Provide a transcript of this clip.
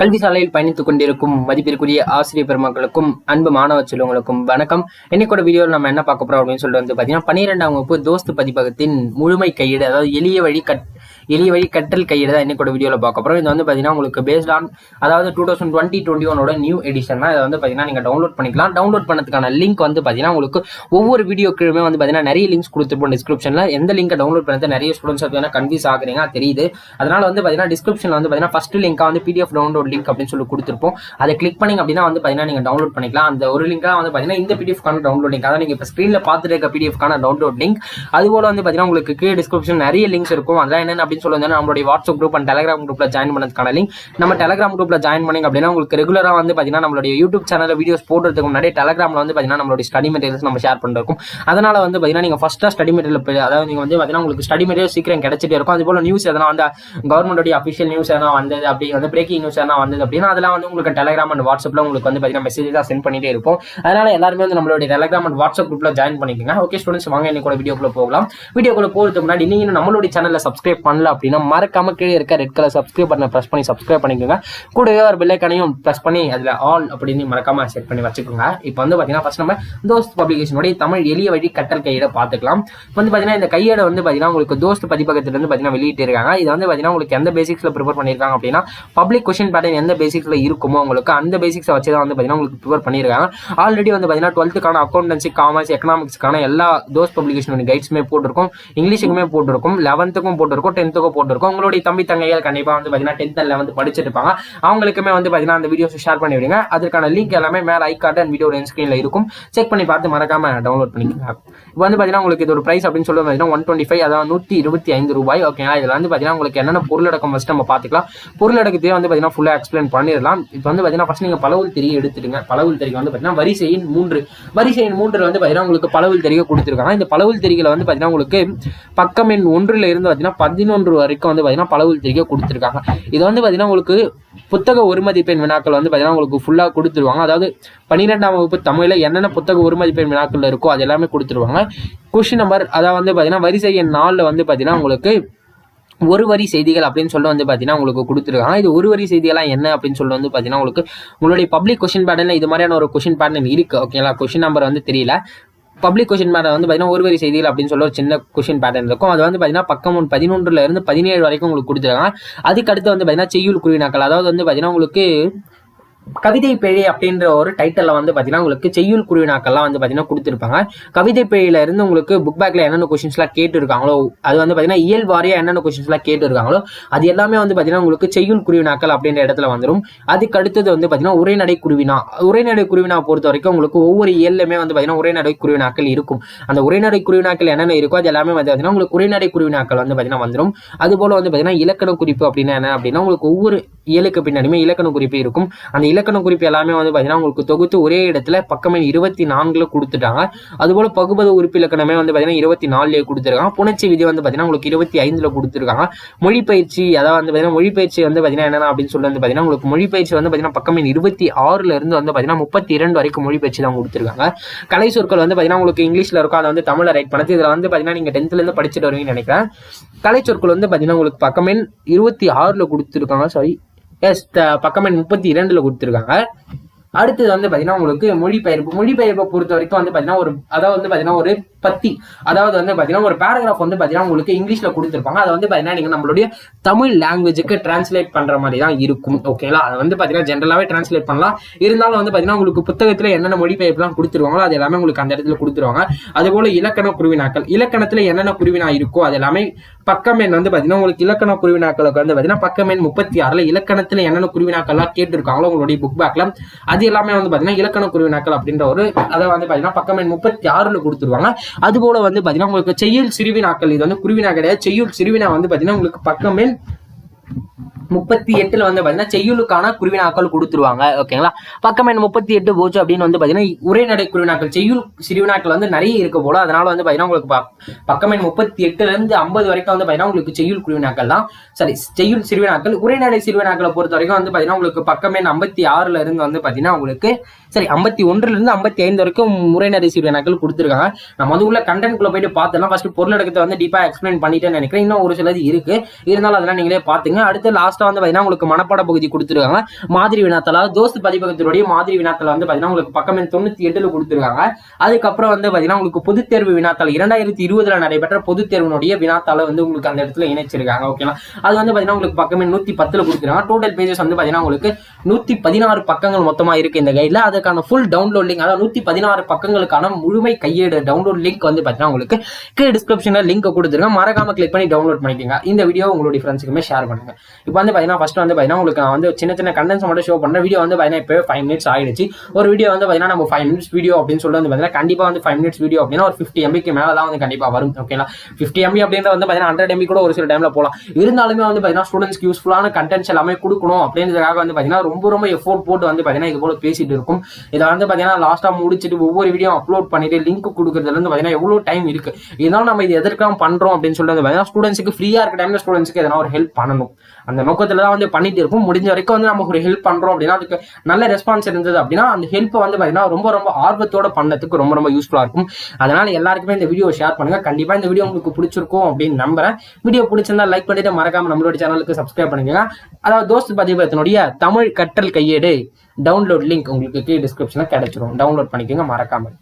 கல்வி சாலையில் பயணித்துக் கொண்டிருக்கும் மதிப்பிற்குரிய ஆசிரியர் பெருமக்களுக்கும் அன்பு மாணவ செல்வங்களுக்கும் வணக்கம். இன்னைக்கோட வீடியோவில் நம்ம என்ன பார்க்க போறோம் அப்படின்னு சொல்லிட்டு வந்து பார்த்தீங்கன்னா பன்னிரெண்டாம் வகுப்பு தோஸ்து பதிப்பகத்தின் முழுமை கையீடு அதாவது எளிய வழி கட் எளிய வழி கற்றல் கையீடு தான் இன்னைக்கோட வீடியோவில் பார்க்க போகிறோம் இது வந்து பார்த்தீங்கன்னா உங்களுக்கு பேஸ்ட் ஆன் அதாவது டூ தௌசண்ட் டுவெண்ட்டி டுவெண்ட்டி ஒனோட நியூ எடிஷன் தான். இதை வந்து பார்த்தீங்கன்னா நீங்கள் டவுன்லோட் பண்ணிக்கலாம். டவுன்லோட் பண்ணதுக்கான லிங்க் வந்து பார்த்தீங்கன்னா உங்களுக்கு ஒவ்வொரு வீடியோக்குமே வந்து பார்த்தீங்கன்னா நிறைய லிங்க்ஸ் கொடுத்துருப்போம் டிஸ்கிரிப்ஷனில் எந்த லிங்கை டவுன்லோட் பண்ணது நிறைய ஸ்டூடெண்ட்ஸ் வந்து கன்ஃபியூஸ் ஆகுறீங்க தெரியுது. அதனால் வந்து பார்த்தீங்கன்னா டிஸ்கிரிப்ஷனில் வந்து பார்த்தீங்கன்னா ஃபஸ்ட் லிங்காக வந்து பிடிஎஃப் டவுன்லோட் லிங்க் அப்படின்னு சொல்லி கொடுத்துருப்போம். அதை கிளிக் பண்ணிங்க அப்படின்னா வந்து பார்த்தீங்கன்னா நீங்கள் டவுன்லோட் பண்ணிக்கலாம். அந்த ஒரு லிங்காக வந்து பார்த்தீங்கன்னா இந்த பிடிஎஃப்கான டவுன்லோட் லிங்க் அதான் நீங்கள் இப்போ ஸ்க்ரீனில் பார்த்துட்டு இருக்க பிடிஎஃப்கான டவுன்லோட் லிங்க் அதுபோல் வந்து பார்த்தீங்கன்னா உங்களுக்கு கீழே டிஸ்கிரிப்ஷன் நிறைய லிங்க்ஸ் இருக்கும். அதெல்லாம் என்னென்ன அப்படின்னு சொல்லி நம்மளுடைய வாட்ஸ்அப் குரூப் அண்ட் டெலிகிராம் குரூப்பில் ஜாயின் பண்ணதுக்கான லிங்க் நம்ம டெலிகிராம் குரூப்பில் ஜாயின் பண்ணிங்க அப்படின்னா உங்களுக்கு ரெகுலராக வந்து பார்த்தீங்கன்னா நம்மளுடைய யூடியூப் சேனலில் வீடியோஸ் போடுறதுக்கு முன்னாடி டெலிகிராமில் வந்து பார்த்தீங்கன்னா நம்மளுடைய ஸ்டடி மெட்டீரியல்ஸ் நம்ம ஷேர் பண்ணிருக்கோம். அதனால் வந்து பார்த்தீங்கன்னா நீங்கள் ஃபஸ்ட்டாக ஸ்டடி மெட்டீரியல் அதாவது நீங்கள் வந்து பார்த்தீங்கன்னா உங்களுக்கு ஸ்டடி மெட்டீரியல் சீக்கிரம் கிடைச்சிட்டே இருக்கும். அதுபோல் நியூஸ் எதனா வந்து கவர்மெண்ட்டுடைய அஃபிஷியல் நியூஸ் எதனா வந்தது அப்படி வந்து பிரேக்கிங் நியூஸ் எதனா வந்தது அப்படின்னா அதெல்லாம் வந்து உங்களுக்கு டெலிகிராம் அண்ட் வாட்ஸ்அப்பில் உங்களுக்கு வந்து பார்த்தீங்கன்னா மெசேஜ் தான் சென்ட் பண்ணிட்டே இருப்போம். அதனால் எல்லாருமே வந்து நம்மளுடைய டெலிகிராம் அண்ட் வாட்ஸ்அப் குரூப்பில் ஜாயின் பண்ணிக்கோங்க. ஓகே ஸ்டூடெண்ட்ஸ் வாங்க இன்னைக்கு வீடியோக்குள்ள போகலாம். வீடியோக்குள்ள போகிறதுக்கு முன்னாடி நீங்கள் நம்மளுடைய சேனலில் சப்ஸ்கிரைப் பண்ணல அப்படின்னா மறக்காம கீழே இருக்க ரெட் கலர் சப்ஸ்கிரைப் பண்ண ப்ரெஸ் பண்ணி சப்ஸ்கிரைப் பண்ணிக்கோங்க. கூடவே ஒரு பில்லைக்கனையும் ப்ரெஸ் பண்ணி அதில் ஆல் அப்படின்னு மறக்காம செட் பண்ணி வச்சுக்கோங்க. இப்போ வந்து பார்த்தீங்கன்னா ஃபர்ஸ்ட் நம்ம தோஸ்த் பப்ளிகேஷனுடைய தமிழ் எளிய வழி கட்டல் கையேடை பார்த்துக்கலாம். வந்து பார்த்தீங்கன்னா இந்த கையேடை வந்து பார்த்தீங்கன்னா உங்களுக்கு தோஸ்த் பதிப்பகத்திலிருந்து பார்த்தீங்கன்னா வெளியிட்டு இருக்காங்க இது வந்து பார்த்தீங்கன்னா உங்களுக்கு எந்த பேசிக்ஸில் ப்ரிப்பேர் பண்ணியிருக்காங்க அப்படின்னா பப்ளிக் கொஷின் பேட்டர்ன் எந்த பேசிக்ஸில் இருக்குமோ உங்களுக்கு அந்த பேசிக்ஸை வச்சு தான் வந்து பார்த்தீங்கன்னா உங்களுக்கு ப்ரிப்பேர் பண்ணியிருக்காங்க ஆல்ரெடி வந்து பார்த்தீங்கன்னா டுவெல்த்துக்கான அக்கௌண்டன்சி காமர்ஸ் எக்கனாமிக்ஸ்க்கான எல்லா தோஸ் பப்ளிகேஷன் கைட்ஸுமே போட்டிருக்கும். இங்கிலீஷுக்குமே போட்டிருக்கும். லெவன்த்துக்கும் போட்டிருக்கும். டென்த் டென்த்துக்கும் போட்டிருக்கோம். உங்களுடைய தம்பி தங்கைகள் கண்டிப்பாக வந்து பார்த்தீங்கன்னா டென்த் அண்ட் வந்து படிச்சுட்டு இருப்பாங்க அவங்களுக்குமே வந்து பார்த்தீங்கன்னா அந்த வீடியோஸ் ஷேர் பண்ணி விடுங்க. அதுக்கான லிங்க் எல்லாமே மேலே ஐ கார்டு அண்ட் வீடியோ ஸ்க்ரீனில் இருக்கும். செக் பண்ணி பார்த்து மறக்காம டவுன்லோட் பண்ணிக்கோங்க. இப்போ வந்து பார்த்தீங்கன்னா உங்களுக்கு இது ஒரு ப்ரைஸ் அப்படின்னு சொல்லி பார்த்தீங்கன்னா ஒன் டுவெண்ட்டி ஃபைவ் அதாவது நூற்றி இருபத்தி ஐந்து ரூபாய். ஓகேங்களா இதில் வந்து பார்த்தீங்கன்னா உங்களுக்கு என்னென்ன பொருளடக்கம் ஃபஸ்ட் நம்ம பார்த்துக்கலாம். பொருளடக்கத்தையே வந்து பார்த்தீங்கன்னா ஃபுல்லாக எக்ஸ்பிளைன் பண்ணிடலாம். இப்போ வந்து பார்த்தீங்கன்னா ஃபஸ்ட் நீங்கள் பலவுள் தெரிய எடுத்துடுங்க. பலவுள் தெரிய வந்து பார்த்தீங்கன்னா வரிசையின் மூன்று. வரிசையின் மூன்று வந்து பார்த்தீங்கன்னா உங்களுக்கு பலவுள் தெரிய கொடுத்துருக்காங்க. இந்த பலவுள் தெரிகளை வந்து பார்த்தீங்கன்னா உங்களுக்கு பக்கம் எண் ஒன்றில் இருந்து பார்த்தீங்கன்னா பதினொன்று வரைக்கும் வந்து பார்த்தீங்கன்னா பலவுள் கொடுத்துருக்காங்க. இது வந்து பார்த்தீங்கன்னா உங்களுக்கு புத்தக ஒரு மதிப்பெண் வினாக்கள் வந்து பார்த்தீங்கன்னா உங்களுக்கு ஃபுல்லாக கொடுத்துருவாங்க. அதாவது பன்னிரெண்டாம் வகுப்பு தமிழில் என்னென்ன புத்தக ஒரு மதிப்பெண் வினாக்கள் இருக்கோ அது எல்லாமே கொடுத்துருவாங்க. கொஷின் நம்பர் அதாவது வந்து பார்த்தீங்கன்னா வரிசை எண் நாலில் வந்து பார்த்தீங்கன்னா உங்களுக்கு ஒரு வரி செய்திகள் அப்படின்னு சொல்லி வந்து பார்த்தீங்கன்னா உங்களுக்கு கொடுத்துருக்காங்க. இது ஒரு வரி செய்திகளாக என்ன அப்படின்னு சொல்லி வந்து பார்த்தீங்கன்னா உங்களுக்கு உங்களுடைய பப்ளிக் கொஷின் பேட்டர்னில் இது மாதிரியான ஒரு கொஷின் பேட்டர்ன் இருக்குது ஓகேங்களா கொஷின் நம்பர் வந்து தெரியல. பப்ளிக் கொஷின் பேட்டர் வந்து பார்த்தீங்கன்னா ஒரு வரி செய்திகள் அப்படின்னு சொல்லி ஒரு சின்ன கொஷின் பேட்டர்ன் இருக்கும். அது வந்து பார்த்தீங்கன்னா பக்கம் பதினொன்றுல இருந்து பதினேழு வரைக்கும் உங்களுக்கு கொடுத்துருக்காங்க. அதுக்கு அடுத்து வந்து பார்த்தீங்கன்னா செய்யுள் குருவினாக்கள். அதாவது வந்து பார்த்தீங்கன்னா உங்களுக்கு கவிதை பிழை அப்படின்ற ஒரு டைட்டில் வந்து பார்த்தீங்கன்னா உங்களுக்கு செய்யுள் குருவினாக்கள்லாம் வந்து பார்த்தீங்கன்னா கொடுத்துருப்பாங்க. கவிதை பிழையில இருந்து உங்களுக்கு புக் பேக்கில் என்னென்ன கொஷின்ஸ்லாம் கேட்டுருக்காங்களோ அது வந்து பார்த்தீங்கன்னா இயல் வாரியாக என்னென்ன கொஷின்ஸ்லாம் கேட்டுருக்காங்களோ அது எல்லாமே வந்து பார்த்தீங்கன்னா உங்களுக்கு செய்யுள் குருவினாக்கள் அப்படின்ற இடத்துல வந்துடும் அதுக்கு அடுத்தது வந்து பார்த்தீங்கன்னா உரைநடை குருவினா. உரைநடை குருவினா பொறுத்த வரைக்கும் உங்களுக்கு ஒவ்வொரு இயல்லுமே வந்து பார்த்தீங்கன்னா உரைநடை குருவினாக்கள் இருக்கும். அந்த உரைநடை குருவினாக்கள் என்னென்ன இருக்கோ அது எல்லாமே வந்து பார்த்தீங்கன்னா உங்களுக்கு உரைநடை குருவினாக்கள் வந்து பார்த்தீங்கன்னா வந்துடும் அதுபோல் வந்து பார்த்தீங்கன்னா இலக்கண குறிப்பு அப்படின்னா என்ன அப்படின்னா உங்களுக்கு ஒவ்வொரு இயலுக்கு பின்னாடியுமே இலக்கண குறிப்பு இருக்கும். அந்த இலக்கண குறிப்பு எல்லாமே வந்து பார்த்தீங்கன்னா உங்களுக்கு தொகுத்து ஒரே இடத்துல பக்கமே இருபத்தி நான்கில் கொடுத்துட்டாங்க அதுபோல் பகுபத உறுப்பு இலக்கணமே வந்து பார்த்தீங்கன்னா இருபத்தி நாலுலேயே கொடுத்துருக்காங்க புணர்ச்சி விதி வந்து பார்த்தீங்கன்னா உங்களுக்கு இருபத்தி ஐந்தில் கொடுத்துருக்காங்க மொழிப்பயிற்சி அதாவது வந்து பார்த்தீங்கன்னா மொழிப்பயிற்சி வந்து பார்த்தீங்கன்னா என்னென்ன அப்படின்னு சொல்லி வந்து பார்த்தீங்கன்னா உங்களுக்கு மொழிப்பயிற்சி வந்து பார்த்தீங்கன்னா பக்கமே இருபத்தி ஆறுலேருந்து வந்து பார்த்தீங்கன்னா முப்பத்தி இரண்டு வரைக்கும் மொழிப்பயிற்சி தான் கொடுத்துருக்காங்க கலை சொற்கள் வந்து பார்த்தீங்கன்னா உங்களுக்கு இங்கிலீஷில் இருக்கும் அதை வந்து தமிழில் ரைட் பண்ணது இதில் வந்து பார்த்தீங்கன்னா நீங்கள் டென்த்லேருந்து படிச்சுட்டு வருவீங்கன்னு நினைக்கிறேன் கலை சொற்கள் வந்து பார்த்தீங்கன்னா உங்களுக்கு பக்கமே இருபத்தி ஆறில் கொடுத்துருக்காங்க சாரி எஸ் பக்கமெண் முப்பத்தி இரண்டுல கொடுத்துருக்காங்க. அடுத்தது வந்து பார்த்தீங்கன்னா உங்களுக்கு மொழிபெயர்ப்பு. மொழிபெயர்ப்பை பொறுத்த வரைக்கும் வந்து பார்த்தீங்கன்னா ஒரு அதாவது வந்து பார்த்தீங்கன்னா ஒரு பத்தி அதாவது வந்து பார்த்தீங்கன்னா ஒரு பேராகிராஃப் வந்து பார்த்தீங்கன்னா உங்களுக்கு இங்கிலீஷில் கொடுத்துருப்பாங்க. அதை வந்து பார்த்தீங்கன்னா நீங்கள் நம்மளுடைய தமிழ் லாங்குவேஜுக்கு டிரான்ஸ்லேட் பண்ணுற மாதிரி தான் இருக்கும். ஓகேங்களா அதை வந்து பார்த்தீங்கன்னா ஜென்ரலாகவே டிரான்ஸ்லேட் பண்ணலாம். இருந்தாலும் வந்து பார்த்தீங்கன்னா உங்களுக்கு புத்தகத்தில் என்னென்ன மொழிபெயர்ப்புலாம் கொடுத்துருவாங்களோ அது எல்லாமே உங்களுக்கு அந்த இடத்துல கொடுத்துருவாங்க. அதுபோல் இலக்கண குருவினாக்கள். இலக்கணத்தில் என்னென்ன குருவினா இருக்கோ அது எல்லாமே பக்கம் வந்து பார்த்தீங்கன்னா உங்களுக்கு இலக்கண குருவினாக்களுக்கு வந்து பார்த்தீங்கன்னா பக்கம் முப்பத்தி ஆறில் இலக்கணத்தில் என்னென்ன குருவினாக்கள்லாம் கேட்டிருக்காங்களோ உங்களுடைய புக் பேக்கில் அது எல்லாமே வந்து பார்த்தீங்கன்னா இலக்கண குருவினாக்கள் அப்படின்ற ஒரு அதை வந்து பார்த்தீங்கன்னா பக்கமெண் முப்பத்தி ஆறில் கொடுத்துருவாங்க. அதுபோல் வந்து பார்த்தீங்கன்னா உங்களுக்கு செய்யுள் சிறுவினாக்கள் இது வந்து குருவினா கிடையாது. செய்யுள் சிறுவினா வந்து பார்த்தீங்கன்னா உங்களுக்கு பக்கமெண் முப்பத்தி எட்டுல வந்து பாத்தீங்கன்னா செய்யுளுக்கான குருவினாக்கள் கொடுத்துருவாங்க ஓகேங்களா பக்கம் எண் முப்பத்தி எட்டு போச்சு அப்படின்னு வந்து பாத்தீங்கன்னா உரைநடை குருவினாக்கள் செய்யுள் சிறுவினாக்கள் வந்து நிறைய இருக்க போல. அதனால வந்து பாத்தீங்கன்னா உங்களுக்கு பக்கம் எண் முப்பத்தி எட்டுல இருந்து ஐம்பது வரைக்கும் வந்து பாத்தீங்கன்னா உங்களுக்கு செய்யுள் குருவினாக்கள் தான். சரி செய்யுள் சிறுவினாக்கள் உரைநடை சிறுவினாக்களை பொறுத்த வரைக்கும் வந்து பாத்தீங்கன்னா உங்களுக்கு பக்கம் எண் ஐம்பத்தி ஆறுல இருந்து வந்து பாத்தீங்கன்னா உங்களுக்கு சரி ஐம்பத்தி ஒன்றுல இருந்து ஐம்பத்தி ஐந்து வரைக்கும் முறைநடை சிறுவினாக்கள் கொடுத்துருக்காங்க. நம்ம வந்து உள்ள கண்டென்ட் குள்ள போயிட்டு பார்த்தலாம் ஃபர்ஸ்ட் பொருளடக்கத்தை வந்து டீப்பா எக்ஸ்பிளைன் பண்ணிட்டேன்னு நினைக்கிறேன். இன்னும் ஒரு சிலது இருக்கு. இருந்தாலும் அதெல்லாம் நீங்களே பாத்துங்க. அடுத்து லாஸ்ட் லாஸ்ட்டாக வந்து பார்த்தீங்கன்னா உங்களுக்கு மனப்பாட பகுதி கொடுத்துருக்காங்க. மாதிரி வினாத்தலா தோஸ்து பதிப்பகத்தினுடைய மாதிரி வினாத்தல வந்து பார்த்தீங்கன்னா உங்களுக்கு பக்கம் எண் தொண்ணூற்றி எட்டில் கொடுத்துருக்காங்க. அதுக்கப்புறம் வந்து பார்த்தீங்கன்னா உங்களுக்கு பொதுத் தேர்வு வினாத்தாள் இரண்டாயிரத்தி இருபதுல நடைபெற்ற பொதுத் தேர்வினுடைய வினாத்தாளை வந்து உங்களுக்கு அந்த இடத்துல இணைச்சிருக்காங்க ஓகேங்களா அது வந்து பார்த்தீங்கன்னா உங்களுக்கு பக்கமே எண் நூற்றி பத்தில் கொடுத்துருக்காங்க. டோட்டல் பேஜஸ் வந்து பார்த்தீங்கன்னா உங்களுக்கு நூற்றி பதினாறு பக்கங்கள் மொத்தமாக இருக்கு இந்த கைடில் அதுக்கான ஃபுல் டவுன்லோட் லிங்க் அதாவது நூற்றி பதினாறு பக்கங்களுக்கான முழுமை கையேடு டவுன்லோட் லிங்க் வந்து பார்த்தீங்கன்னா உங்களுக்கு கீழே டிஸ்கிரிப்ஷனில் லிங்க் கொடுத்துருக்கேன் மறக்காம கிளிக் பண்ணி டவுன்லோட் பண்ணிக்கோங்க. இந்த வீடியோ உங்களுடைய ஃப்ரெண்ட்ஸுக்குமே ஷேர் பண்ணுங்க. இப்போ வந்து பார்த்தீங்கன்னா ஃபர்ஸ்ட் வந்து பார்த்தீங்கன்னா உங்களுக்கு நான் வந்து சின்ன சின்ன கண்டென்ஸ் மட்டும் ஷோ பண்ணுறேன் வீடியோ வந்து பார்த்தீங்கன்னா இப்போ ஃபைவ் மினிட்ஸ் ஆயிடுச்சு ஒரு வீடியோ வந்து பார்த்தீங்கன்னா நம்ம ஃபைவ் மினிட்ஸ் வீடியோ அப்படின்னு சொல்லி வந்து பார்த்தீங்கன்னா கண்டிப்பாக வந்து ஃபைவ் மினிட்ஸ் வீடியோ அப்படின்னா ஒரு ஃபிஃப்டி எம்பிக்கு மேலே தான் வந்து கண்டிப்பாக வரும் ஓகேங்களா ஃபிஃப்டி எம்பி அப்படின்ற வந்து பார்த்தீங்கன்னா ஹண்ட்ரட் எம்பி கூட ஒரு சில டைமில் போகலாம் இருந்தாலுமே வந்து பார்த்தீங்கன்னா ஸ்டூடெண்ட்ஸ்க்கு யூஸ்ஃபுல்லான கண்டென்ட்ஸ் எல்லாமே கொடுக்கணும் அப்படின்றதுக்காக வந்து பார்த்தீங்கன்னா ரொம்ப ரொம்ப எஃபோர்ட் போட்டு வந்து பார்த்தீங்கன்னா இது போல பேசிட்டு இருக்கும் இதை வந்து பார்த்தீங்கன்னா லாஸ்ட்டாக முடிச்சுட்டு ஒவ்வொரு வீடியோ அப்லோட் பண்ணிட்டு லிங்க் கொடுக்குறதுலருந்து பார்த்தீங்கன்னா எவ்வளோ டைம் இருக்கு இருந்தாலும் நம்ம இது எதற்காக பண்ணுறோம் அப்படின்னு சொல்லிட்டு வந்து பார்த்தீங்கன்னா ஸ்டூடெண்ட்ஸுக்கு ஃப்ரீயாக இருக்க டைம்ல ஸ்டூடெண்ட்ஸுக்கு எதனா ஒரு ஹெல்ப் பண்ணணும் அந்த நோக்கத்துல தான் வந்து பண்ணிட்டு இருப்போம். முடிஞ்ச வரைக்கும் வந்து நமக்கு ஒரு ஹெல்ப் பண்றோம் அப்படின்னா அதுக்கு நல்ல ரெஸ்பான்ஸ் இருந்தது அப்படின்னா அந்த ஹெல்ப்பை வந்து பார்த்தீங்கன்னா ரொம்ப ரொம்ப ஆர்வத்தோட பண்ணதுக்கு ரொம்ப ரொம்ப யூஸ்ஃபுல்லா இருக்கும். அதனால எல்லாருக்குமே இந்த வீடியோ ஷேர் பண்ணுங்க. கண்டிப்பா இந்த வீடியோ உங்களுக்கு பிடிச்சிருக்கும் அப்படின்னு நம்புறேன். வீடியோ பிடிச்சிருந்தா லைக் பண்ணிட்டு மறக்காம நம்மளோட சேனலுக்கு சப்ஸ்கிரைப் பண்ணிக்கோங்க. அதாவது தோஸ்த் பதிப்பகத்தினுடைய தமிழ் கற்றல் கையேடு டவுன்லோட் லிங்க் உங்களுக்கு கீழே டிஸ்கிரிப்ஷனில் கிடைச்சிரும். டவுன்லோட் பண்ணிக்கோங்க மறக்காம.